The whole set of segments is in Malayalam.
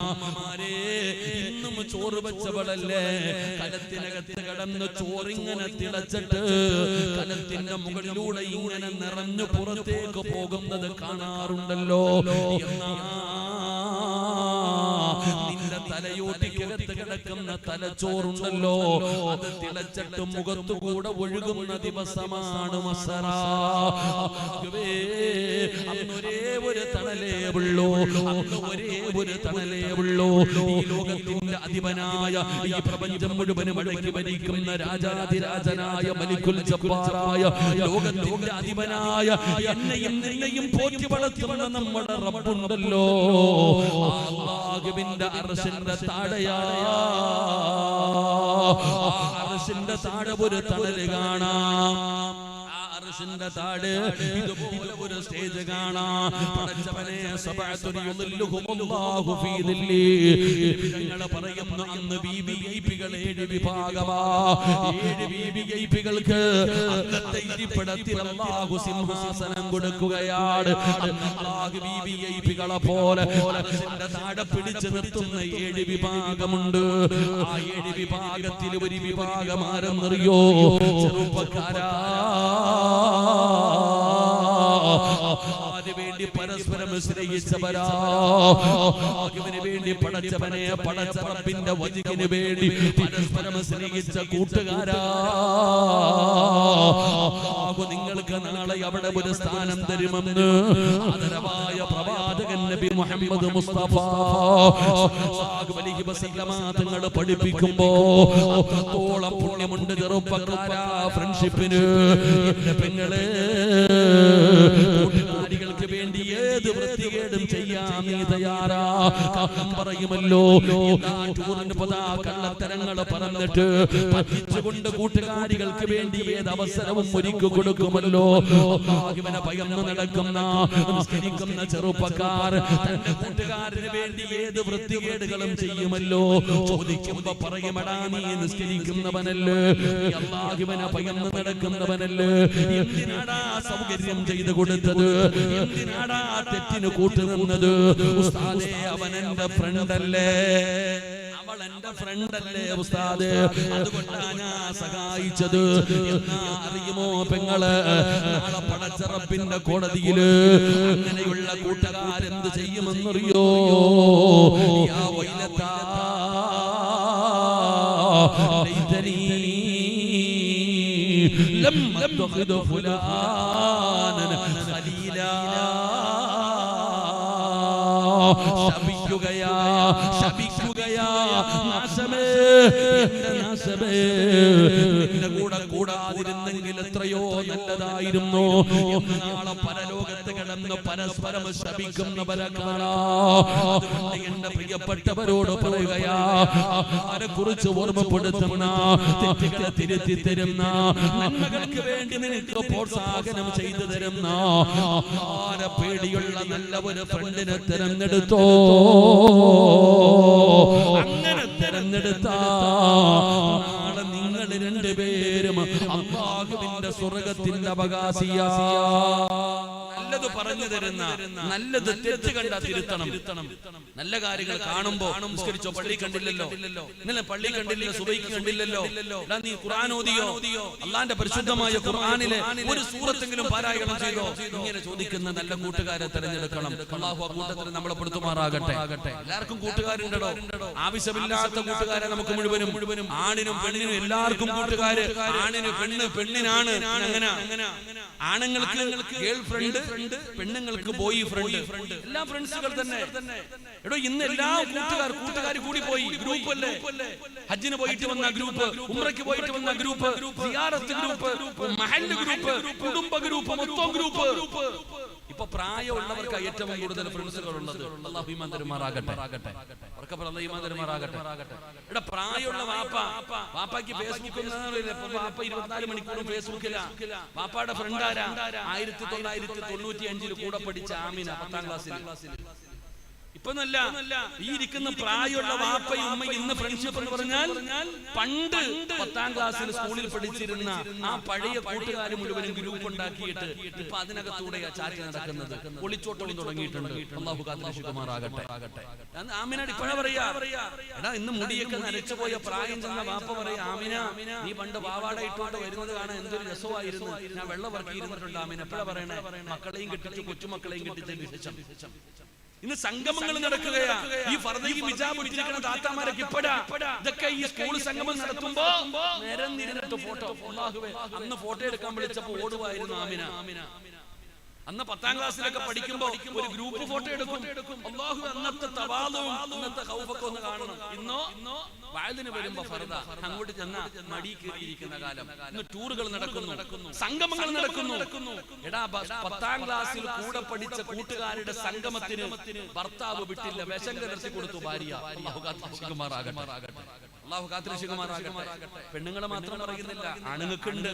ഉമ്മമാരെ ഇന്നും ചോറ് വെച്ചവളല്ലേ? കലത്തിനകത്ത് കിടന്ന് ചോറിങ്ങനെ തിളച്ചിട്ട് കലത്തിന്റെ മുകളിലൂടെ ഇങ്ങനെ നിറഞ്ഞു പുറത്തേക്ക് പോകുന്നത് കാണാറുണ്ടല്ലോ. തലയോട്ടിക്കകത്ത് കിടക്കുന്ന തലച്ചോറുണ്ടല്ലോ. അത് തിളച്ചിട്ട് മുഖത്തുകൂടെ ഒഴുകുന്ന ദിവസമാണ് മസറ അന്നൊരേ ഒരു തണലേ ഉള്ളൂ. അന്ന് ഒരേ ഒരു തണലേ ഉള്ളൂ. ഈ ലോകത്തിന്റെ അധിപനായ ഈ പ്രപഞ്ചം മുഴുവനും അടക്കി ഭരിക്കുന്ന രാജാതിരാജനായ മലിക്കുൽ ജബ്ബാറായ ലോകത്തിന്റെ അധിപനായ എന്നെയും നിന്നെയും പോറ്റി വളർത്തുന്ന നമ്മുടെ റബ്ബുണ്ടല്ലോ. അള്ളാഹുവിന്റെ അർശന്റെ താഴെയാ. അർശന്റെ താടപുര ഒരു കാണാം. താട്. താഴെ ഇതുപോലെ ഒരു സ്റ്റേജ് കാണാം. പടച്ചവനെ യുളില്ലുഹുമുല്ലാഹു ഫീ ദില്ലി. ഞങ്ങൾ പറയുന്നു അന്ന് വിവിഐപികൾ ഏഴ് വിഭാഗമാ. ഏഴ് വിവിഐപികൾക്ക് അന്നത്തെ ഇരിപ്പിടത്തിൽ അല്ലാഹു സിംഹാസനം കൊടുക്കുകയാണ്. അല്ലാഹു വിവിഐപികളെ പോലെ അർശിന്റെ താഴെ പിടിച്ചു നിർത്തുന്ന ഏഴ് വിഭാഗമുണ്ട്. ആ ഏഴ് വിഭാഗത്തിൽ ഒരു വിഭാഗം ആരെന്നറിയോ? ചെറുപ്പക്കാരാ. വേണ്ടി പരസ്പരം സ്നേഹിച്ചവരാ. വേണ്ടി വേണ്ടി പരസ്പരം സ്നേഹിച്ച നിങ്ങൾക്ക് നാളെ അവിടെ ഒരു സ്ഥാനം തരുമെന്ന്. നബി മുഹമ്മദ് മുസ്തഫ. അലൈഹി വസല്ലമ തങ്ങൾ പഠിപ്പിക്കുമ്പോ അത്രത്തോളം പുണ്യമുണ്ട് ചെറുപ്പക്കാരാ. ഫ്രണ്ട്ഷിപ്പിന് പെങ്ങളെ. ചെയ്യാൻ നീ തയ്യാറാ. പറയുമല്ലോ കള്ളത്തരങ്ങൾ പറഞ്ഞിട്ട് പറ്റിച്ചുകൊണ്ട് കൂട്ടുകാരികൾക്ക് വേണ്ടി ഏത് അവസരവും ഒരുക്കി കൊടുക്കുമല്ലോ. ഇവനെ ഭയന്ന് നടക്കുന്ന നിസ്കരിക്കുന്ന ചെറുപ്പക്കാർ തന്റെ കൂട്ടുകാരന് വേണ്ടി ഏത് വൃത്തികേടുകളും ചെയ്യുമല്ലോ. ചോദിക്കുമ്പോ പറയുമടാ നീ നിസ്കരിക്കുന്നവനല്ലേ? അള്ളാഹുവിനെ ഭയന്ന് നടക്കുന്നവനല്ലേ? എന്തിനാടാ സൗകര്യം ചെയ്തു കൊടുത്തത്? എന്തിനാടാ തെറ്റിന് കൂട്ടുനിന്നത് ഉസ്താദേ അവൻ എന്റെ ഫ്രണ്ട് അല്ലേ അവൾ എന്റെ ഫ്രണ്ട് അല്ലേ ഉസ്താദ് അതുകൊണ്ടാ ഞാൻ സഹായിച്ചത് എന്നാ അറിയുമോ പെങ്ങള് നാളെ പടച്ചറപ്പിന്റെ കോടതിയില് അങ്ങനെയുള്ള കൂട്ടുകാരെന്ത് ചെയ്യുമെന്നറിയോ യാ വൈലത്താ ليتني لم اتخذ فلانا ശപിക്കുകയാ ശപിക്കുകയാ എന്റെ കൂടെ കൂടാതിരുന്നെങ്കിൽ എത്രയോ നല്ലതായിരുന്നു. നാളെ പരലോകത്ത് കിടന്ന് പരസ്പരം ശപിക്കുന്നവരെ കാണാ എന്റെ പ്രിയപ്പെട്ടവരോട് പറയുകയാ അവരെ കുറിച്ച് ഓർമ്മപ്പെടുത്തുന്ന തെറ്റുകളെ തിരുത്തി തരുന്ന നന്മകൾക്ക് വേണ്ടി നിനക്ക് പ്രോത്സാഹനം ചെയ്തു തരുന്ന ആരെ പേടിയുള്ള നല്ല ഒരു ഫ്രണ്ടിനെ തിരഞ്ഞെടുത്തോ? അങ്ങനെ തിരഞ്ഞെടുത്ത നാളെ നിങ്ങൾ രണ്ടുപേരും അള്ളാഹുവിന്റെ സ്വർഗത്തിന്റെ അവകാശിയാ. നല്ലത് പറഞ്ഞു തരുന്ന നല്ലത് തെറ്റ് കണ്ട തിരുത്തണം. നല്ല കാര്യങ്ങൾ കാണുമ്പോ നിസ്കരിച്ചോ പള്ളി കണ്ടില്ലല്ലോ. ഇന്നലെ പള്ളി കണ്ടില്ല സുബൈക്ക് കണ്ടില്ലല്ലോ. നീ ഖുർആൻ ഓതിയോ അള്ളാന്റെ പരിശുദ്ധമായ ഖുർആനിലെ ഒരു സൂറത്തെങ്കിലും പാരായണം ചെയ്തോ? ഇങ്ങനെ ചോദിക്കുന്ന നല്ല കൂട്ടുകാരെ തെരഞ്ഞെടുക്കണം. അള്ളാഹു ആ കൂട്ടത്തിൽ നമ്മളെ പെടുത്തുമാറാകട്ടെ എല്ലാവർക്കും കൂട്ടുകാരുണ്ടോ? ആവശ്യമില്ലാത്ത കൂട്ടുകാരെ നമുക്ക് മുഴുവനും മുഴുവനും ആണിനും പെണ്ണിനും എല്ലാവർക്കും കൂട്ടുകാര് ആണിന് പെണ്ണ് പെണ്ണിനാണ് അങ്ങനെ ആണുങ്ങൾക്ക് ഗേൾ ഫ്രണ്ട് പെണ്ണുങ്ങൾക്ക് ബോയ് ഫ്രണ്ട് എല്ലാ ഫ്രണ്ട്സുകൾ തന്നെ. എടോ ഇന്ന് എല്ലാ കൂട്ടുകാർ കൂട്ടുകാർ കൂടി പോയി. ഗ്രൂപ്പ് അല്ലേ? ഹജ്ജിന് പോയിട്ട് വന്ന ഗ്രൂപ്പ് ഉംറയ്ക്ക് പോയിട്ട് വന്ന ഗ്രൂപ്പ് ഗ്രൂപ്പ് ഗ്രൂപ്പ് കുടുംബ ഗ്രൂപ്പ് മൊത്തം ഗ്രൂപ്പ് ഇപ്പൊ പ്രായമുള്ളവർക്ക് ഏറ്റവും കൂടുതൽ ഫ്രണ്ട്സുകൾ ഉള്ളത് ഈമാൻ തരുമാറാകട്ടെ ഉറക്കെ പറ, അള്ളാഹു ഈമാൻ തരുമാറാകട്ടെ ഇവിടെ പ്രായമുള്ള വാപ്പ വാപ്പാക്ക് ഫേസ്ബുക്ക് വാപ്പ ഇരുപത്തിനാല് മണിക്കൂറും ഫേസ്ബുക്കിലാ വാപ്പാടെ ഫ്രണ്ട് ആരാ? ആയിരത്തി തൊള്ളായിരത്തി തൊണ്ണൂറ്റി അഞ്ചിൽ കൂടെ പഠിച്ച ആമിന പത്താം ക്ലാസ്സിൽ ഇപ്പൊന്നല്ല ഈ ഇരിക്കുന്ന പ്രായമുള്ള വാപ്പയും അമ്മയും ഇന്ന് ഫ്രണ്ട്ഷിപ്പ് എന്ന് പറഞ്ഞാൽ പണ്ട് പത്താം ക്ലാസ്സിൽ സ്കൂളിൽ പഠിച്ചിരുന്ന ആ പഴയ കൂട്ടുകാർ മുഴുവനും ഗ്രൂപ്പ് ഉണ്ടാക്കിയിട്ട് ഇപ്പൊ അതിനകത്തൂടെയാ ചാറ്റ് നടക്കുന്നത്. ഒളിച്ചോട്ടം തുടങ്ങിയിട്ടുണ്ട്. അള്ളാഹു കാത്തുമാറാകട്ടെ ആമിനാട് ഇപ്പോഴാ പറയാ. എടാ ഇന്ന് മുടിയൊക്കെ നരച്ചു പോയ പ്രായം ചെന്ന വാപ്പ പറയാ ആമിന നീ പണ്ട് പാവാട ഇട്ടുകൊണ്ട് വരുന്നത് കാണാൻ എന്തൊരു രസമായിരുന്നു. ഞാൻ വെള്ളം വർക്കിയിരുന്നിട്ടുണ്ട് ആമിന എപ്പോഴാ പറയണേ? മക്കളെയും കിട്ടിച്ച് കൊച്ചുമക്കളെയും കിട്ടിച്ചതിന് ശേഷം ഇന്ന് സംഗമങ്ങൾ നടക്കുകയാണ് ഈ ഫർദയ്ക്ക് ഹിജാബ് ഇട്ടിരിക്കുന്ന താത്താമാരൊക്കെ ഇപ്പഴാ. ഇതൊക്കെ ഈ സ്കൂൾ സംഗമം നടത്തുമ്പോ നിരന്നിരുന്നിട്ട് ഫോട്ടോ. അന്ന് ഫോട്ടോ എടുക്കാൻ വിളിച്ചപ്പോ ഓടുവായിരുന്നു ആമിന. ആമിന. അന്ന് പത്താം ക്ലാസ്സിലൊക്കെ പഠിക്കുമ്പോ ഒരു ഗ്രൂപ്പ് ഫോട്ടോ എടുക്കും. അള്ളാഹു അന്നത്തെ തവാദവും അന്നത്തെ ഹൗഫൊക്കെ ഒന്ന് കാണണം. ഇന്നോ വയലിന് വരുമ്പോ ഫർദ അങ്ങോട്ട് ചെന്ന മടി കയറിയിരിക്കുന്ന കാലം. ഇന്ന് ടൂറുകൾ നടക്കുന്നു. നടക്കുന്നു. സംഗമങ്ങൾ നടക്കുന്നു. എടാ പത്താം ക്ലാസ്സിൽ കൂടെ പഠിച്ച കൂട്ടുകാരുടെ സംഗമത്തിന് ഭർത്താവ് വിട്ടില്ല. കലർത്തി കൊടുത്തു ഭാര്യ. അള്ളാഹു കാത്തിരക്ഷിക്കുമാറാകട്ടെ പെണ്ണുങ്ങളെ മാത്രം പറയുന്നില്ല. ആണുങ്ങൾക്കുണ്ട്.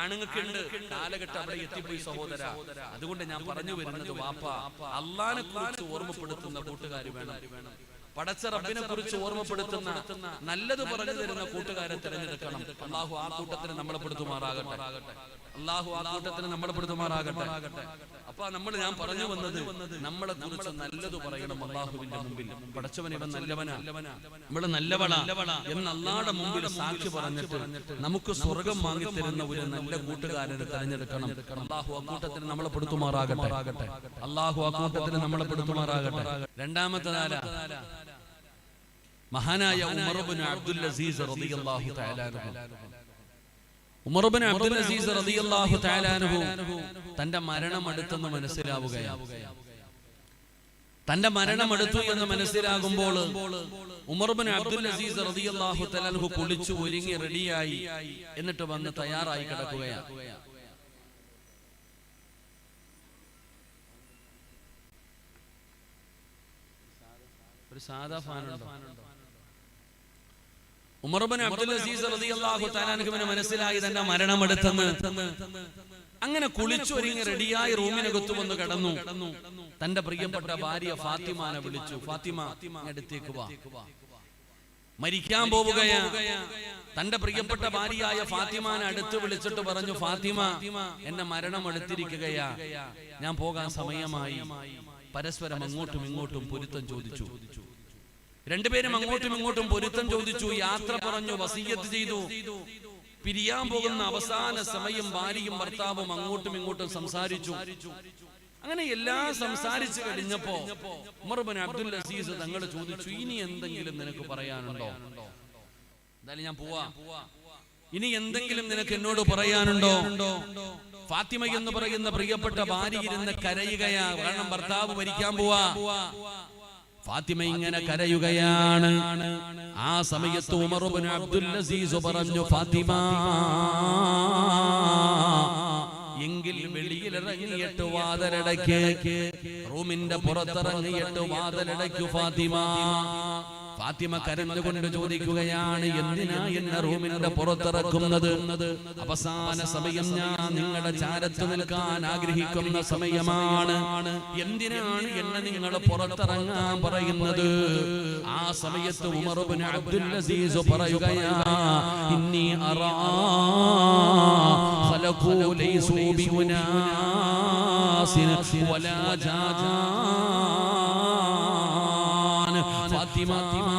ആണുങ്ങൾക്കുണ്ട്. കാലഘട്ടം അവിടെ എത്തിപ്പോയി സഹോദര. അതുകൊണ്ട് ഞാൻ പറഞ്ഞു വരുന്നത് വാപ്പ അള്ളാനെ കുറിച്ച് ഓർമ്മപ്പെടുത്തുന്ന കൂട്ടുകാർ വേണം. പടച്ച റബ്ബിനെ കുറിച്ച് ഓർമ്മപ്പെടുത്തുന്ന നല്ലത് പറഞ്ഞു തരുന്ന കൂട്ടുകാരെ തിരഞ്ഞെടുക്കണം. അള്ളാഹു ആ കൂട്ടത്തിന് നമ്മളെ പെടുത്തുമാറാകട്ടെ അള്ളാഹു ആ കൂട്ടത്തിന് നമ്മളെ പെടുത്തുമാറാകട്ടെ അപ്പൊ നമ്മൾ ഞാൻ പറഞ്ഞു വന്നത് നമ്മളെ കുറിച്ച് നല്ലത് പറയണം അള്ളാഹുവിന്റെ മുമ്പിൽ. പടച്ചവൻ ഇവൻ നല്ലവനാ. നമ്മൾ നല്ലവളാ എന്ന് അള്ളാടെ മുമ്പിൽ സാക്ഷി പറഞ്ഞിട്ട് നമുക്ക് സ്വർഗം വാങ്ങിത്തരുന്ന ഒരു നല്ല കൂട്ടുകാരനെ തിരഞ്ഞെടുക്കണം. അള്ളാഹു ആ കൂട്ടത്തിന് നമ്മളെ പെടുത്തുമാറാകട്ടെ അള്ളാഹു ആ കൂട്ടത്തിന് നമ്മളെ പെടുത്തുമാറാകട്ടെ രണ്ടാമത്തെ നാല. മഹാനായ ഉമർബിൻ അബ്ദുൽ അസീസ് റളിയല്ലാഹു തആല അൻഹു. ഉമർബിൻ അബ്ദുൽ അസീസ് റളിയല്ലാഹു തആല തന്റെ മരണം അടുത്തെന്ന് മനസ്സിലാവുകയാണ്. തന്റെ മരണം അടുത്തു എന്ന് മനസ്സിലാകുമ്പോൾ ഉമർബിൻ അബ്ദുൽ അസീസ് റളിയല്ലാഹു തആല കുളിച്ചു ഒരുങ്ങി റെഡിയായി എന്നിട്ട് വന്ന് തയ്യാറായി കിടക്കുകയാണ്. ഒരു സാധാ ഫാനുണ്ടോ? ഉമർബൻ അബ്ദുൽ അസീസ് റളിയല്ലാഹു മനസ്സിലായി തന്റെ മരണം അടുത്തെന്ന് അങ്ങനെ കുളിച്ചൊരുങ്ങി റെഡിയായി റൂമിനകത്തു വന്ന് കടന്നു. തന്റെ പ്രിയപ്പെട്ട ഭാര്യ ഫാത്തിമാനെ വിളിച്ചു. ഫാത്തിമ അടുത്തേക്ക് വാ. മരിക്കാൻ പോവുകയാ. തന്റെ പ്രിയപ്പെട്ട ഭാര്യയായ ഫാത്തിമാനെ അടുത്ത് വിളിച്ചിട്ട് പറഞ്ഞു ഫാത്തിമ എന്നെ മരണം എടുത്തിരിക്കുകയാ. ഞാൻ പോകാൻ സമയമായി. പരസ്പരം അങ്ങോട്ടും ഇങ്ങോട്ടും പൊരുത്തം ചോദിച്ചു. രണ്ടുപേരും അങ്ങോട്ടും ഇങ്ങോട്ടും പൊരുത്തം ചോദിച്ചു യാത്ര പറഞ്ഞു വസീയത്ത് ചെയ്തു. പിരിയാൻ പോകുന്ന അവസാന സമയം ഭാര്യയും ഭർത്താവും അങ്ങോട്ടും ഇങ്ങോട്ടും സംസാരിച്ചു. അങ്ങനെ എല്ലാം സംസാരിച്ചു കഴിഞ്ഞപ്പോ ഉമർബൻ അബ്ദുൽ അസീസ് തങ്ങൾ ചോദിച്ചു ഇനി എന്തെങ്കിലും നിനക്ക് പറയാനുണ്ടോ? എന്തായാലും ഞാൻ പോവാ. ഇനി എന്തെങ്കിലും നിനക്ക് എന്നോട് പറയാനുണ്ടോ? ഫാത്തിമ എന്ന് പറയുന്ന പ്രിയപ്പെട്ട ഭാര്യ ഇരുന്ന് കരയുകയാ. കാരണം ഭർത്താവ് മരിക്കാൻ പോവാ. ഫാത്തിമ ഇങ്ങനെ കരയുകയാണ്. ആ സമയത്ത് ഉമറുബിൻ അബ്ദുൽ അസീസ് പറഞ്ഞു ഫാത്തിമ എങ്കിൽ വെളിയിലിറങ്ങിയിട്ട് വാതലടയ്ക്ക് റൂമിന്റെ പുറത്തിറങ്ങിയിട്ട് വാതലടയ്ക്കു ഫാത്തിമ. ഫാത്തിമ കരഞ്ഞുകൊണ്ട് ചോദിക്കുകയാണ് എന്തിനാ എന്നെ റൂമിന്റെ പുറത്തിറക്കുന്നത് അവസാന സമയം ഞാൻ നിങ്ങളുടെ ചാരത്ത് നിൽക്കാൻ ആഗ്രഹിക്കുന്ന സമയമാണ് എന്തിനാണ് എന്നെ നിങ്ങൾ പുറത്തിറങ്ങാൻ പറയുന്നത് ആ സമയത്ത് ഉമർബിൻ അബ്ദുൽ അസീസ് പറയുകയാ ഇന്നി അറാ خلقوا ليسوا بأناس ولا جان فاطمة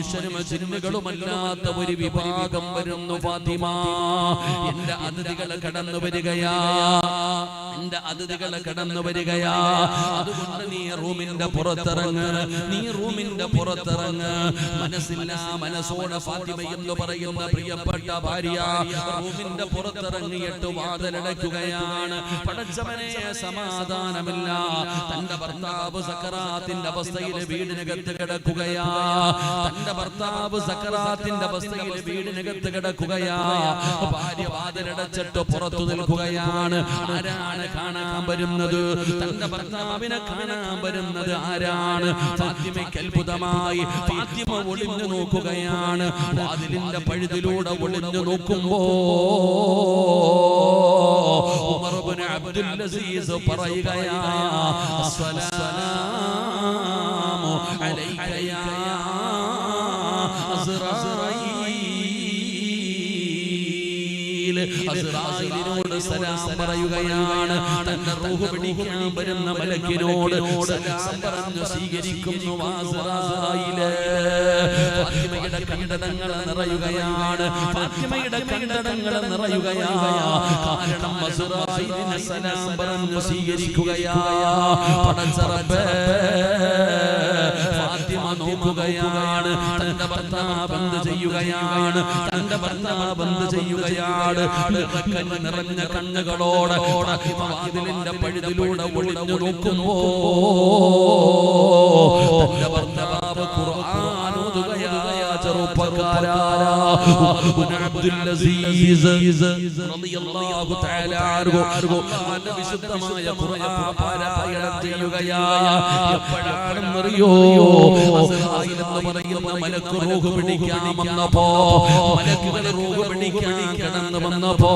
മനുഷ്യരും ജിന്നുകളുമല്ലാത്ത ഒരു വിഭാഗം വരുന്നു ഫാത്തിമ. എന്റെ അതിഥികൾ കടന്നു വരികയാ. എന്റെ അതിഥികൾ കടന്നു വരികയാ. അതുകൊണ്ട് നീ റൂമിന്റെ പുറത്തിറങ്ങ്. നീ റൂമിന്റെ പുറത്തിറങ്ങ്. മനസ്സില്ല മനസ്സോടെ ഫാത്തിമ എന്ന് പറയുന്ന പ്രിയപ്പെട്ട ഭാര്യ റൂമിന്റെ പുറത്തിറങ്ങിയിട്ട് വാതിലടയ്ക്കുകയാണ് പടച്ചവനെ സമാധാനമില്ല. തന്റെ ഭർത്താവ് സക്കറാത്തിന്റെ അവസ്ഥയിൽ വീടിനകത്ത് കിടക്കുകയാ. തന്റെ ഭർത്താവ് സക്കറാത്തിന്റെ അവസ്ഥയിൽ വീടിനകത്ത് കിടക്കുകയാ. ഭാര്യ വാതിലടച്ചിട്ട് പുറത്തു നിൽക്കുകയാണ്. ആരാ ആരാണ് കാണാൻ വരുന്നത്? തന്റെ ഭർത്താവിനെ കാണാൻ വരുന്നത് ആരാണ്? ഫാത്തിമയ്ക്ക് അത്ഭുതമായി ഫാത്തിമ ഒളിഞ്ഞു നോക്കുകയാണ്. വാതിലിന്റെ പഴുതിലൂടെ ഒളിഞ്ഞു നോക്കുമ്പോ അബ്ദുൽ അസീസ് പറയുകയാ യാ സലാം പറയുകയാണ്. തന്റെ റൂഹ് പിടിക്കാൻ വരുന്ന മലക്കിനോട് സലാം പറഞ്ഞു സ്വീകരിക്കുന്നു അസ്റായീൽ ഫാത്തിമയുടെ കണ്ടടങ്ങൾ നിറയുകയാണ്. ഫാത്തിമയുടെ കണ്ടടങ്ങൾ നിറയുകയാണ്. കാരണം അസ്റായീലിനെ സലാം പറഞ്ഞു സ്വീകരിക്കുകയാ പടച്ചറബേ നോക്കുകയാണ് തന്റെ ഭർത്താവ് ബന്ധ ചെയ്യുകയാണ്. തന്റെ ഭർത്താവ് ബന്ധ ചെയ്യുകയാണ്. നിറഞ്ഞ കണ്ണുകളോടെ വാതിലിന്റെ പഴുതിലൂടെ ഒളിഞ്ഞു നോക്കുമ്പോ തന്റെ ഭർത്താവ് ഖുർആൻ വിശുദ്ധമായ പാരായണം ചെയ്യുകയാ. എപ്പോഴാണെന്നറിയോ? അസ്രായിൽ എന്ന് പറയുന്ന മലക്ക് റൂഹ് പിടിക്കാൻ വന്നപ്പോ മലക്കുകൾ റൂഹ് പിടിക്കാൻ കിടന്നു വന്നപ്പോ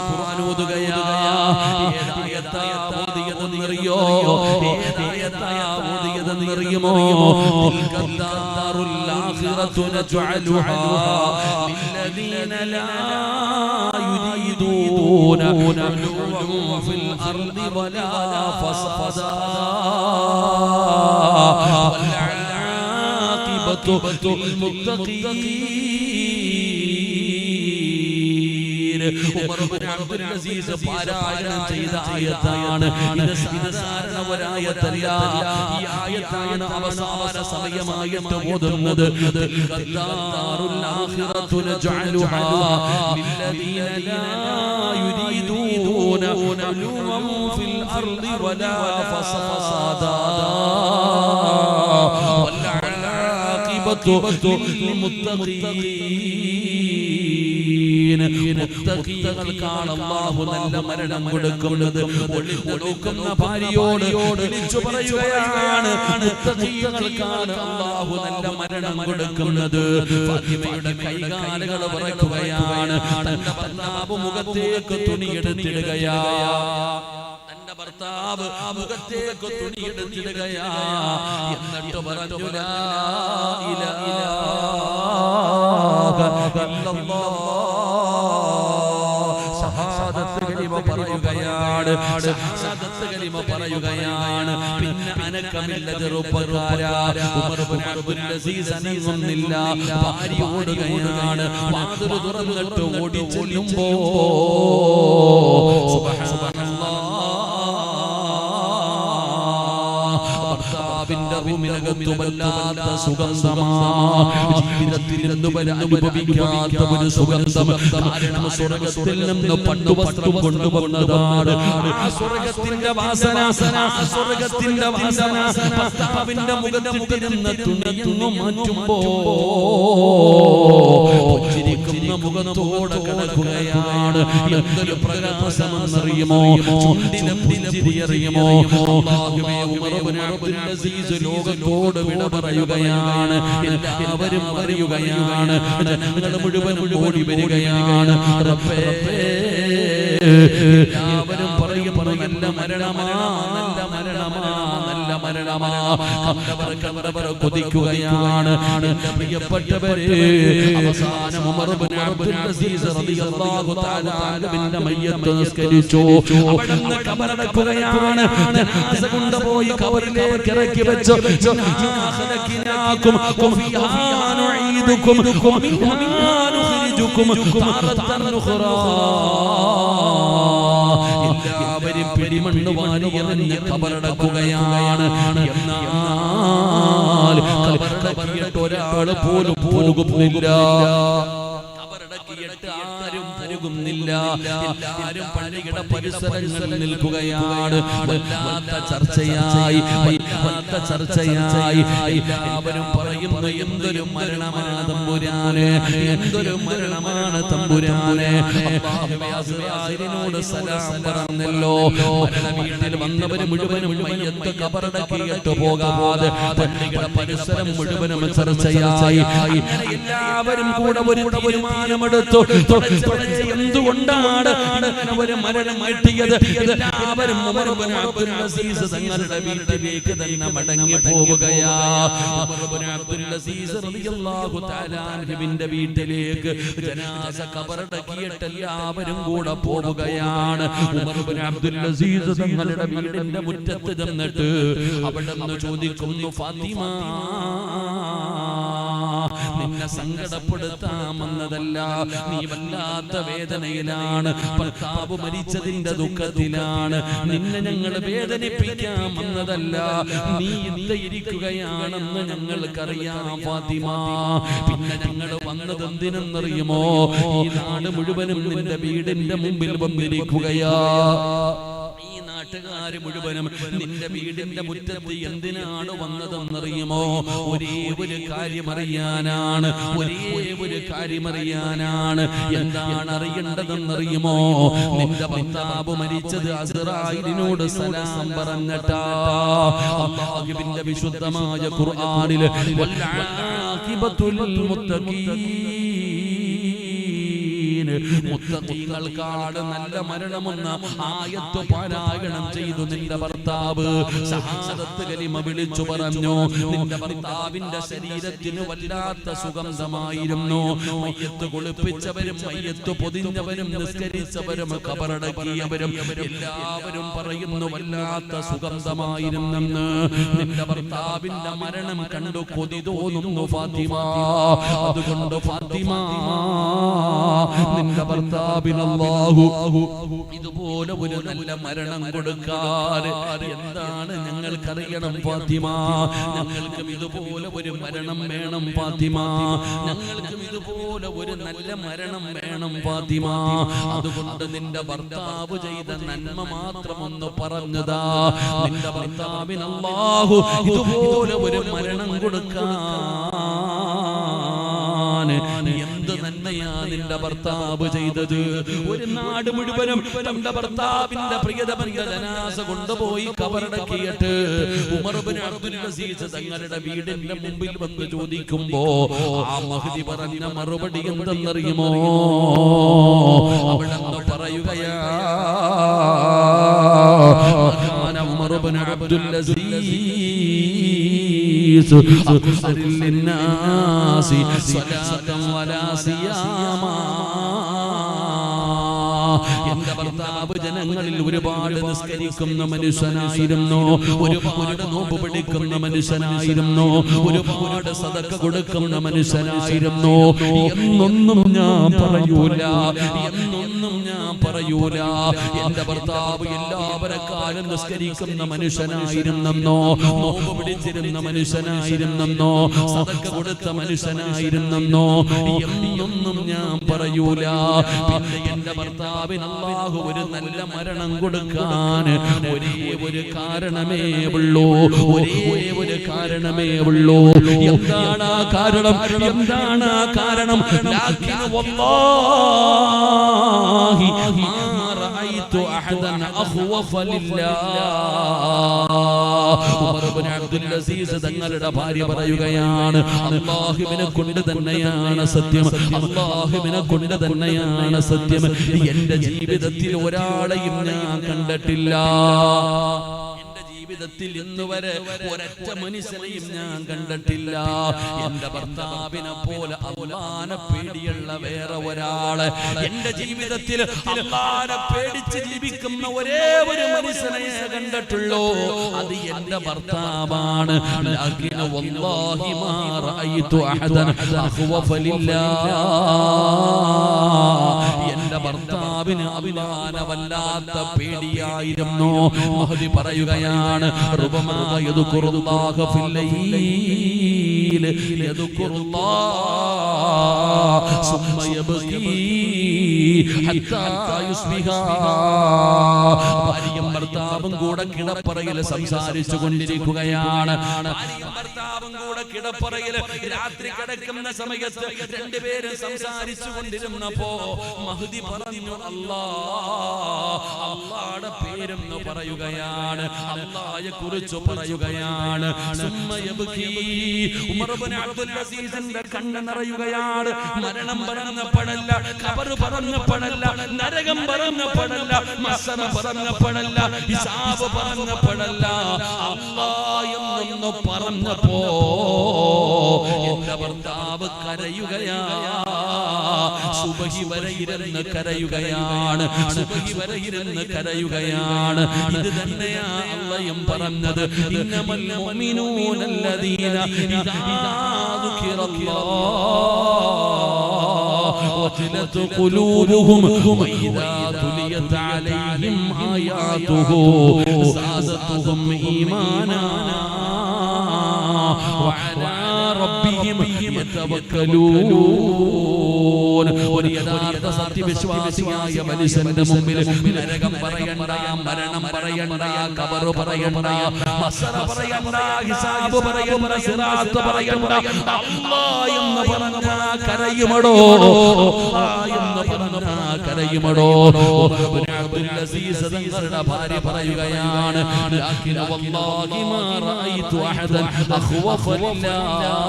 ഖുർആൻ ഓതുകയാ. ഓതിയതെന്നറിയോ ഏതായത്താ ഓതിയതെന്നറിയുമോ തിൽക്കദ്ദാറുൽ ആഖിറത്തു നജ്അലുഹാ للذين لا يريدون علوا في الأرض ولا فسادا والعاقبة للمتقين ഉമർ ഇബ്നു അബ്ദുൽ അസീസ് പാരായണം ചെയ്ത ആയത്താണ്. ഇത് സാധാരണ ഒരായത്തല്ല. ഈ ആയത്താണ് അവസാന സമയമായിട്ട് ഓതുന്നത്. ദാറുൽ ആഖിറത്തു നജഅലുഹാ ലില്ലദീന ലാ യുരീദൂന ഫിൽ അർളി വലാ ഫസാദാ വൽ ആഖിബത്തു ലിൽ മുത്തഖീൻ മുത്തഖീകൾക്കാണ് അല്ലാഹു നല്ല മരണം കൊടുക്കുന്നത്. ഭാര്യയോട് വിളിച്ചു പറയുകയാണ്. അല്ലാഹു നല്ല മരണം കൊടുക്കുന്നത്. ഫാത്തിമയുടെ കൈകാലുകൾ വിറയ്ക്കുകയാണ്. തന്റെ ഭർത്താവ് മുഖത്തേക്ക് തുണിയെടുത്തിടുകയാ ഭർത്താവ് മുഖത്തേക്ക് തുണിയെടുത്തിടുകയാ എന്നിട്ട് പറഞ്ഞു ലാ ഇലാഹ ഇല്ലല്ലാഹ് ഷഹാദത്ത് കലിമ പറയുകയാണ്. ഷഹാദത്ത് കലിമ പറയുകയാണ്. പിന്നെ അനക്കമില്ല ചെറുപ്പക്കാരാ ഉമർ ഇബ്നു അസീസ് അനങ്ങുന്നില്ല. ഭാര്യ ഓടുകയാണ്. വാതിൽ തുറന്നിട്ട് ഓടി ചെല്ലുമ്പോ ഭർത്താവിന്റെ റൂമിനകത്തു വല്ലാത്ത സുഗന്ധമാ. ജീവിതത്തിൽ നിന്ന് വരെ അനുഭവിക്കാത്ത ഒരു സുഗന്ധം കാരണം സ്വർഗത്തിൽ നിന്ന് പട്ടുവസ്ത്രം കൊണ്ടുവന്നതാണ് സ്വർഗത്തിന്റെ വാസന സ്വർഗത്തിന്റെ വാസന. ഭർത്താവിന്റെ മുഖത്തിരുന്ന തുണിയെങ്ങും മാറ്റുമ്പോ മുഖത്തോടെ കിടക്കുകയാണ് എന്തൊരു അറിയുമോ? ലോകത്തോട് വിട പറയുകയാണ്. എല്ലാവരും അറിയുകയാണ്. ജനങ്ങൾ മുഴുവൻ ഓടി വരികയാണ്. എല്ലാവരും പറയും മരണമാ നല്ല മരണമാ നല്ല മരണമാ കണ്ടവർ കൊതിക്കുകയാണ്. പ്രിയപ്പെട്ടവരെ ഉമർ ബിൻ അബ്ദുൽ അസീസ് റളിയല്ലാഹു തആല മയ്യത്ത് എല്ലാവരും വാരി എറിഞ്ഞ് കബറടക്കുകയാണ്. എന്നാൽ കബറടക്കിയിട്ട് ഒരാൾ പോലും പോകുന്നില്ല ആരും പോകുന്നില്ല എല്ലാരും പള്ളിയുടെ പരിസരങ്ങളിൽ നിൽക്കുകയാണ്. വല്ലാത്ത ചർച്ചയായി. വല്ലാത്ത ചർച്ചയായി. എല്ലാവരും പറയുന്നു എന്തൊരു മരണമാണ് തമ്പുരാന്? എന്തൊരു മരണമാണ് തമ്പുരാന്? ോട് സലാം പറഞ്ഞല്ലോ? വീട്ടിൽ വന്നവര് മുഴുവനും മയ്യത്ത് കബറടക്കിയിട്ട് പോകാതെ പള്ളിയുടെ പരിസരം മുഴുവനും ചർച്ചയായി. എല്ലാവരും കൂടെ ഒരു തീരുമാനമെടുത്തു. തുടച്ച് എന്തുകൊണ്ടാണ് ഒരു മരണം കിട്ടിയത്? എല്ലാവരും തങ്ങളുടെ വീട്ടിലേക്ക് തന്നെ മടങ്ങി പോവുകയാ. വീട്ടിലേക്ക് ജനാസ കബറടക്കിയിട്ട് എല്ലാവരും കൂടെ പോവുകയാണ്. തങ്ങളുടെ വീടിന്റെ മുറ്റത്ത് ചെന്നിട്ട് അവിടെ നിന്ന് ചോദിക്കുന്നു ഫാത്തിമ. നിന്നെ സങ്കടപ്പെടുത്താമെന്നതല്ല. നീ വല്ലാത്ത വേദനയിലാണ്. ഭർത്താവ് മരിച്ചതിന്റെ ദുഃഖത്തിലാണ്. നിന്നെ ഞങ്ങൾ വേദനിപ്പിക്കാമെന്നതല്ല. നീ ഇന്ന് ഇരിക്കുകയാണെന്ന് ഞങ്ങൾക്കറിയാം ഫാത്തിമ. പിന്നെ ഞങ്ങൾ വന്നത് എന്തിനെന്നറിയുമോ? ഈ നാട് മുഴുവനും നിന്റെ വീടിന്റെ മുമ്പിൽ വന്നിരിക്കുകയാ. നാട്ടുകാര് മുഴുവനും നിന്റെ വീടിന്റെ മുറ്റത്ത് എന്തിനാണ് വന്നതെന്നറിയുമോ? ഒരേ ഒരു കാര്യം അറിയാനാണ് ഒരേ ഒരു കാര്യമറിയാനാണ്. എന്താണ് അറിയേണ്ടതെന്നറിയുമോ? നിന്റെ ഭർത്താവ് മരിച്ചത് അസറായിനോട് സലാം പറഞ്ഞിട്ടാ. വിശുദ്ധമായ ഖുർആനിൽ വൽആഖിബത്തുൽ മുത്തഖീൻ മുത്തഖീങ്ങൾക്കാണ് നല്ല മരണമെന്ന ആയത്ത് പാരായണം ചെയ്തു നിന്റെ ഭർത്താവ്. സഹാദത്ത് കലിമ വിളിച്ചു പറഞ്ഞു. നിന്റെ ഭർത്താവിന്റെ ശരീരത്തിന് വല്ലാത്ത സുഗന്ധമായിരുന്നു. മയ്യത്ത് കുളിപ്പിച്ചവരും മയ്യത്ത് പൊതിഞ്ഞവരും നിസ്കരിച്ചവരും കബറടക്കിയവരും എല്ലാവരും പറയുന്നു വല്ലാത്ത സുഗന്ധമായിരുന്നെന്ന് നിന്റെ ഭർത്താവിന്റെ മരണം കണ്ടു കൊതി തോന്നുന്നു ഫാത്തിമ. അതുകൊണ്ട് ഫാത്തിമ നിന്റെ ഭർത്താവിന് അല്ലാഹു. ഇതുപോലെ ഒരു നല്ല മരണം കൊടുക്കാൻ എന്താണ് ഞങ്ങൾക്കറിയണം ഫാത്തിമ? ഞങ്ങൾക്കും ഇതുപോലെ ഒരു മരണം വേണം ഫാത്തിമ. ഞങ്ങൾക്കും ഇതുപോലെ ഒരു നല്ല മരണം വേണം ഫാത്തിമ. അതുകൊണ്ട് നിന്റെ ഭർത്താവ് ചെയ്ത നന്മ മാത്രം ഒന്ന് പറഞ്ഞതാ. നിന്റെ ഭർത്താവിന് അല്ലാഹു ഇതുപോലെ ഒരു മരണം കൊടുക്കാൻ എന്നയാ നിന്റെ ഭർത്താവ് ചെയ്തത്. ഒരു നാട് മുഴുവനും തന്റെ ഭർത്താവിന്റെ പ്രിയതമന്റെ ജനാസ കൊണ്ടുപോയി കവറടക്കിയിട്ട് ഉമർബിന് അബ്ദുൽ അസീസ് തങ്ങളുടെ വീടിന്റെ മുമ്പിൽ വന്ന് ചോദിക്കുമ്പോ ആ മഹതി പറഞ്ഞ മറുപടി എന്തെന്നറിയുമോ? അവളെന്ന് പറയുകയാ ഉമർബിന് അബ്ദുൽ അസീസ് عبد العزيز أكثر للناس صلاة ولا صياما ജനങ്ങളിൽ ഒരുപാട് നിസ്കരിക്കുന്ന മനുഷ്യനായിരുന്നു. ഒരുപാട് നോമ്പ് പിടിക്കുന്ന മനുഷ്യനായിരുന്നു. ഒരുപാട് സതക്ക കൊടുക്കുന്ന മനുഷ്യനായിരുന്നു. എന്നൊന്നും ഞാൻ പറയൂല. എന്നൊന്നും ഞാൻ പറയൂല. എന്റെ ഭർത്താവ് എല്ലാവരെക്കാലം നിസ്കരിക്കുന്ന മനുഷ്യനായിരുന്നെന്നോ? നോമ്പ് പിടിച്ചിരുന്ന മനുഷ്യനായിരുന്നെന്നോ? സതക്ക കൊടുത്ത മനുഷ്യനായിരുന്നെന്നോ? ഞാൻ പറയൂല. പിന്നെ എന്റെ ഭർത്താവിന് അള്ളാഹു ഒരു നല്ല മരണം കൊടുക്കാൻ ഒരേ ഒരു കാരണമേ ഉള്ളൂ. ഒരേ ഒരു കാരണമേ ഉള്ളൂ. എന്താണ് ആ കാരണം? എന്താണ് ആ കാരണം? വല്ലാഹി മാ റഅയ്തു അഹദൻ അഖ്വഫ അബ്ദുൽ തങ്ങളുടെ ഭാര്യ പറയുകയാണ് അല്ലാഹുവിനെ കൊണ്ട് തന്നെയാണ് സത്യം അല്ലാഹുവിനെ കൊണ്ട് തന്നെയാണ് സത്യം. എന്റെ ജീവിതത്തിൽ ഒരാളെയും ഞാൻ കണ്ടിട്ടില്ല. ജീവിതത്തിൽ ഇന്ന് വരെ ഒരൊറ്റ മനുഷ്യനെയും ഞാൻ കണ്ടിട്ടില്ല. എന്റെ ഭർത്താവിനെ പോലെ അള്ളാനെ പേടിയുള്ള വേറെ ഒരാൾ. എന്റെ ജീവിതത്തിൽ അള്ളാനെ പേടിച്ച് ജീവിക്കുന്ന ഒരേ ഒരു മനുഷ്യനെ കണ്ടിട്ടുള്ളൂ. അത് എന്റെ ഭർത്താവാണ്. എന്റെ എന്റെ അഭിമാന വല്ലാത്ത പേടിയായിരുന്നു. മഹദി പറയുകയാണ് ഭാര്യയും ഭർത്താവും ഭർത്താവും കൂടെ കിടപ്പറയിൽ സംസാരിച്ചു കൊണ്ടിരിക്കുകയാണ് ഭാര്യയും ഭർത്താവും കൂടെ കിടപ്പറയിൽ രാത്രി കിടക്കുന്ന സമയത്ത് രണ്ടുപേരും സംസാരിച്ചു കൊണ്ടിരുന്നപ്പോ മഹുദി പറഞ്ഞു അല്ലാ അള്ളാടെ പേരെന്ന് പറയുകയാണ് അള്ളായെ കുറിച്ച് പറയുകയാണ്. കണ്ണ് നിറയുകയാണ്. മരണം പറഞ്ഞപ്പോഴല്ല ഖബർ പറഞ്ഞപ്പോഴല്ല നരകം പറഞ്ഞപ്പോഴല്ല മസറ പറഞ്ഞപ്പോഴല്ല ഹിസാബ് പറഞ്ഞപ്പോഴല്ല അല്ലാ എന്നൊന്ന് പറഞ്ഞപ്പോ എന്റെ ഭർത്താവ് കരയുകയാ സുബഹി വരെ ഇരുന്ന് കരയുകയാണ് സുബഹി വരെ ഇരുന്ന് കരയുകയാണ് ഇത് തന്നെയാ അള്ളയും പറഞ്ഞത് ഇന്നമൽ മുഅ്മിനൂന الذين إذا ذكر الله وجلت قلوبهم وإذا تليت عليهم آياته زادتهم إيمانا وعلى റബ്ബിഹിം യതവക്കലൂൻ. ഒരു യഥാർത്ഥ മനുഷ്യന്റെ മുമ്പിൽ നരകം പറയണ്ട മരണം പറയണ്ട കബർ പറയണ്ട മസറ പറയണ്ട ഹിസാബ് പറയണ്ട സിറാത്ത് പറയണ്ട. അല്ലാഹ് എന്ന് പറഞ്ഞ കരയുമടോ? എന്ന് പറഞ്ഞ കരയുമടോ? അബ്ദുൽ അസീസ് തങ്ങളുടെ ഭാര്യ പറയുകയാണ് ലാക്കിന വല്ലാഹി മാ റഅയ്തു അഹദൻ അഖ്വഫ ലില്ലാഹ്.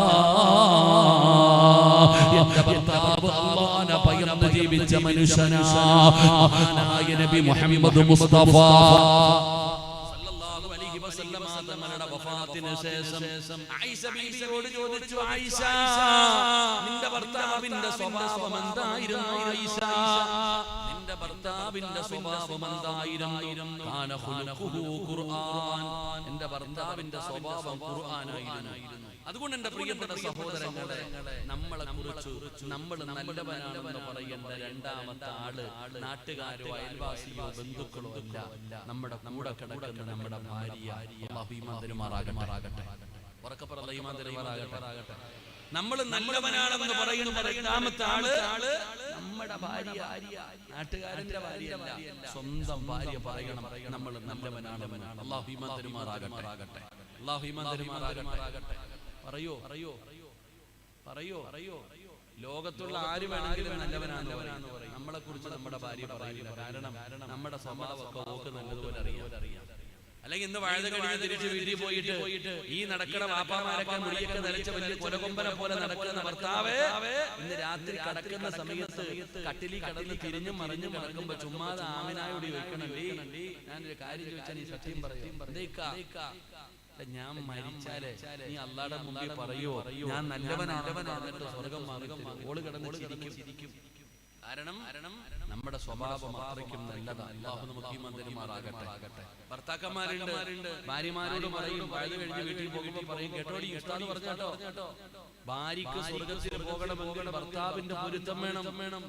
എന്റെ ഭർത്താവ് അള്ളാനെ ഭയന്ന് ജീവിച്ച മനുഷ്യനാ. നബി മുഹമ്മദ് മുസ്തഫ. സല്ലല്ലാഹു അലൈഹി വസല്ലമ തങ്ങളുടെ വഫാത്തിന് ശേഷം ബീവിയോട് ചോദിച്ചു ആയിഷ നിന്റെ ഭർത്താവിന്റെ സ്വഭാവം എന്തായിരുന്നു ആയിഷ നിന്റെ ഭർത്താവിന്റെ സ്വഭാവം എന്തായിരുന്നു? ഖുർആൻ. എന്റെ ഭർത്താവിന്റെ സ്വഭാവം ഖുർആനായിരുന്നു. അതുകൊണ്ട് എന്റെ പ്രിയപ്പെട്ട സഹോദരങ്ങളെ നമ്മളെ കുറിച്ച് നമ്മൾ നല്ലവനാണെന്ന് പറയുന്ന രണ്ടാമത്തെ ആൾ നാട്ടുകാരോ അയൽവാസിയോ ബന്ധുക്കളോ അല്ല. നമ്മുടെ കൂടെ കിടക്കുന്ന നമ്മുടെ ഭാര്യ അല്ലാഹു ഈമാൻ തരുമാറാകട്ടെ ഉറക്കപ്പുറം നമ്മൾ നല്ലവനാണെന്ന് പറയുന്ന രണ്ടാമത്തെ ആൾ നമ്മുടെ ഭാര്യ. നാട്ടുകാരന്റെ ഭാര്യ സ്വന്തം ഭാര്യ പറയണം. നമ്മൾ നല്ലവനാണെന്ന്. അള്ളാഹു തരുമാറാകട്ടെ അള്ളാഹു തരുമാറാകട്ടെ പറയോ പറയോ പറയോ പറയോ ലോകത്തുള്ള ആര് വേണമെങ്കിലും നല്ലവനാണെന്ന് പറയും. നമ്മളെ കുറിച്ച് നമ്മുടെ ഭാര്യ പറയില്ല. കാരണം നമ്മുടെ സ്വഭാവമൊക്കെ ഓക്ക് നല്ലതുപോലെ അറിയാം. അല്ലെങ്കിൽ ഇന്ന് വാഴ കഴിഞ്ഞ് തിരിച്ച് വീട്ടിൽ പോയിട്ട് പോയിട്ട് ഈ നടക്കണ വാപ്പാമാരൊക്കെ മുടിയൊക്കെ നിലച്ച വലിയ കൊലകൊമ്പനെ പോലെ നടക്കുന്ന ഭർത്താവ് ഇന്ന് രാത്രി കടക്കുന്ന സമയത്ത് കട്ടിലി കടന്ന് തിരിഞ്ഞും മറിഞ്ഞും കിടക്കുമ്പോ ചുമ്മാതെ ആമിനായോട് വെക്കണം ഞാനൊരു കാര്യം ചോദിച്ചാൽ ഈ സത്യം പറയും. ഞാൻ മരിച്ചാലേ നീ അള്ളാടെ മുമ്പിൽ പറയോ? ഞാൻ നല്ലവനാണവനാണെന്ന് സ്വർഗം മാറില്ല ഓൾ കിടന്ന് ചിരിക്കും. കാരണം നമ്മുടെ സ്വഭാവം അത്രയ്ക്കും നല്ലതാണ് നമുക്ക് ഈ മന്ദിരമാറാകട്ടെ ഭർത്താക്കന്മാരുണ്ട്. ഭാര്യമാരോട് പറയും വഴുത് കഴിഞ്ഞ് വീട്ടിൽ പോകുമ്പോൾ പറയും കേട്ടോടി ഇഷ്ടാന്ന് പറഞ്ഞോ ഭാര്യക്ക് സ്വർഗത്തിൽ പോകണമെങ്കിൽ ഭർത്താവിന്റെ പൊരുത്തം വേണം. വേണം.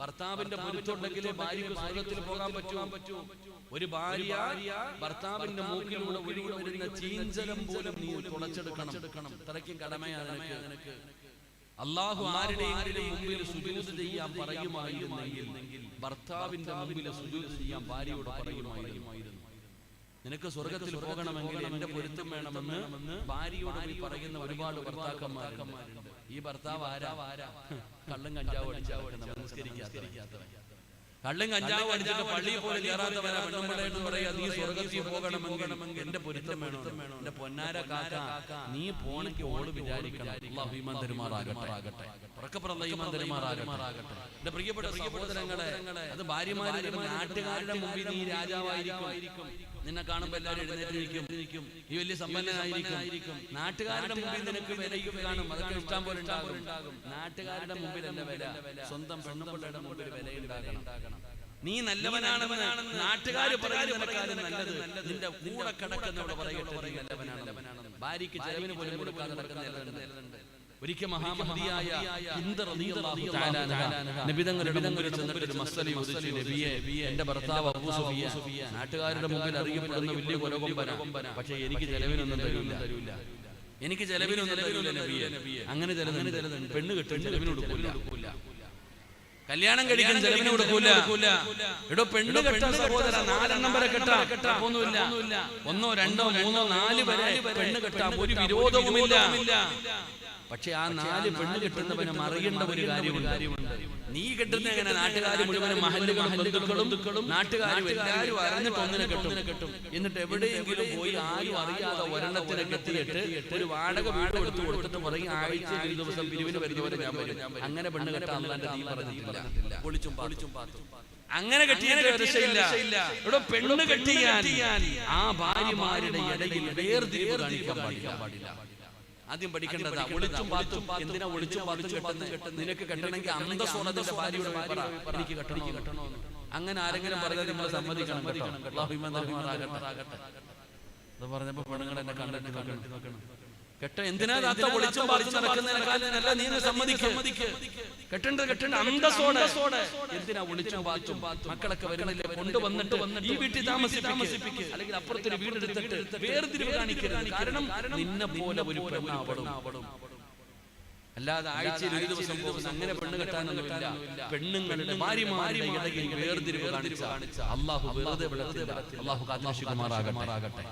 ഭർത്താവിന്റെ പൊരുത്തുണ്ടെങ്കിലേ ഭാര്യക്ക് സ്വർഗത്തിൽ പോകാൻ പറ്റൂ. ഒരു ഭാര്യ ഭർത്താവിന്റെ മൂക്കിലൂടെ ഒഴുകി വരുന്ന ചീഞ്ചലം പോലും നീ തുളച്ചെടുക്കണം. ഇത്രയ്ക്കും കടമയാണ് നിനക്ക്. അള്ളാഹു ആരുടെയെങ്കിലും മുമ്പിൽ സുജൂത് ചെയ്യാൻ പറയുമായിരുന്നെങ്കിൽ ഭർത്താവിന്റെ മുമ്പിൽ സുജൂത് ചെയ്യാൻ ഭാര്യയോട് പറയുമായിരുന്നു. നിനക്ക് സ്വർഗത്തിൽ പോകണമെങ്കിൽ എന്റെ പൊരുത്തം വേണമെന്ന് ഭാര്യയോട് നീ പറയുന്ന ഒരുപാട് ഭർത്താക്കന്മാരുണ്ട്. ഈ ഭർത്താവ് ആരാ? ആരാ കള്ളും കഞ്ചാവ് അടിച്ചാവ് നമസ്കരിക്കാത്ത കള്ളും കഞ്ചാവ് അടിച്ചിട്ട് പള്ളിയിൽ പോലും കയറാത്തവരാ. പെണ്ണുമ്പിളായിട്ട് പറയാ നീ സ്വർഗത്തിൽ പോകണമെങ്കിൽ എന്റെ പൊരുത്തം വേണം എന്റെ പൊന്നാര കാക്ക നീ പോണെങ്കിൽ ഓട് വിചാരിക്കണം. തരുമാറാകട്ടെ ഉറക്കപ്പുറം ഈമാൻ തരുമാറാകട്ടെ എന്റെ പ്രിയപ്പെട്ട സഹോദരങ്ങളെ അത് ഭാര്യമാരുടെ നാട്ടുകാരുടെ മുമ്പിൽ നീ രാജാവായിരിക്കും. നിന്നെ കാണുമ്പോൾ എല്ലാവരും എഴുന്നേറ്റ് നിൽക്കും ഈ വലിയ സമ്പന്നനായിരിക്കും നാട്ടുകാരുടെ മുമ്പിൽ നിനക്ക് വിലയും കാണും അതൊക്കെ ഇഷ്ടം പോലെ ഉണ്ടാകും നാട്ടുകാരുടെ മുമ്പിൽ എന്റെ വില സ്വന്തം പെണ്ണുപിള്ളയുടെ മുമ്പിൽ വിലയുണ്ടാകണം നീ നല്ലവനാണെന്ന് നാട്ടുകാർ പറയുന്നത് നല്ലത് നിന്റെ കൂടെ കിടക്കുന്നവിടെ പറയട്ടെ നീ നല്ലവനാണെന്ന് ഭാര്യയ്ക്ക് ചെലവിന് പോലും കൊടുക്കാതെ നടക്കുന്ന ഒരിക്കൽ മഹാമഹതിയായ നബിതങ്ങളുടെ മുമ്പിൽ ചെന്നിട്ട് ഒരു മസ്അല ചോദിച്ചു നബിയെ എന്റെ ഭർത്താവ് അബൂ സുഫിയ നാട്ടുകാരുടെ മുമ്പിൽ അറിയപ്പെടുന്ന വലിയ കൊലകൊമ്പന പക്ഷേ എനിക്ക് ചെലവിനൊന്നും തരൂല. എനിക്ക് ചെലവിനൊന്നും തരൂല നബിയെ. അങ്ങനെ ചിലത് പെണ്ണ് കിട്ടും ചെലവിന് കൊടുക്കൂല. കല്യാണം കഴിക്കാൻ ചെലവിന് കൊടുക്കൂല. എടോ പെണ്ണ് കെട്ടാൻ സഹോദര നാലെണ്ണം വരെ കെട്ടാ ഒന്നുമില്ല ഒന്നോ രണ്ടോ മൂന്നോ നാല് വരെ പെണ്ണ് കെട്ടാം ഒരു വിരോധവുമില്ല. പക്ഷെ ആ നാല് പെണ്ണ് കിട്ടുന്നവന് അറിയേണ്ട ഒരു കാര്യമുണ്ട്. നീ കിട്ടുന്ന എങ്ങനെ നാട്ടുകാർ മുഴുവൻ മഹല്ലുകളും നാട്ടുകാരും എല്ലാവരും അറിഞ്ഞിട്ട് ഒന്നിനെ കെട്ടും. കെട്ടും. എന്നിട്ട് എവിടെയെങ്കിലും പോയി ആരും അറിയാതെ ഒരെണ്ണത്തിനെ കെട്ടിയിട്ട് ഒരു വാടക വീട് എടുത്ത് കൊടുത്തിട്ട് പറയും ആഴ്ച ഒരു ദിവസം പിരിവിന് വരുന്നവരെ ഞാൻ വരും. അങ്ങനെ പെണ്ണ് കെട്ടാൻ അല്ലാണ്ട് നീ പറഞ്ഞിട്ടില്ല. പൊളിച്ചും പാളിച്ചും പാത്തും. അങ്ങനെ ഇവിടെ പെണ്ണ് കെട്ടിയാൽ ആ ഭാര്യമാരുടെ ഇടയിൽ വേർതിരിവ് കാണിക്കാൻ പാടില്ല. ആദ്യം പഠിക്കേണ്ടതാ. ഒളിച്ചും പാത്തും എന്തിനാ ഒളിച്ചും പാത്തും കെട്ടുന്നത്? നിനക്ക് കെട്ടണമെങ്കിൽ അന്തസ്സോടെ ഭാര്യയുടെ എനിക്ക് കെട്ടണം കെട്ടണോ അങ്ങനെ ആരെങ്കിലും പറഞ്ഞാൽ നിങ്ങൾ സമ്മതിക്കണം കേട്ടോ. നൽകുമാറാകട്ടെ. അത് പറഞ്ഞപ്പോ പെണ്ണുങ്ങൾ എന്നെ കണ്ടിട്ട് നോക്കണം. കെട്ട എന്തിനാ താത്ത ഒളിച്ചും പാത്തും നടക്കുന്നതിനല്ല നീ സമ്മതിക്ക്. കെട്ടേണ്ടത് കെട്ടേണ്ട അന്തസ്സോടെ. എന്തിനാ ഒളിച്ചും പാത്തും? മക്കളൊക്കെ വരുന്നില്ല? കൊണ്ടുവന്നിട്ട് ഈ വീട്ടിൽ താമസിപ്പിക്കുക അല്ലെങ്കിൽ അപ്പുറത്തൊരു വീടെടുത്തിട്ട് വേർതിരിവ് കാണിക്കരുത്. കാരണം നിന്നെ പോലെ ഒരു പെണ്ണാവണം. അല്ലാതെ ആഴ്ചയിൽ ഒരു ദിവസം പോകുന്ന അങ്ങനെ പെണ്ണ് കെട്ടാനൊന്നുമില്ല. പെണ്ണുങ്ങളുടെ ഭാര്യമാരുടെ ഇടയിൽ വേർതിരിവ് കാണിച്ച അള്ളാഹു വെറുതെ വിടത്തില്ല. അള്ളാഹു കാത്തിരക്ഷിക്കുമാറാകട്ടെ.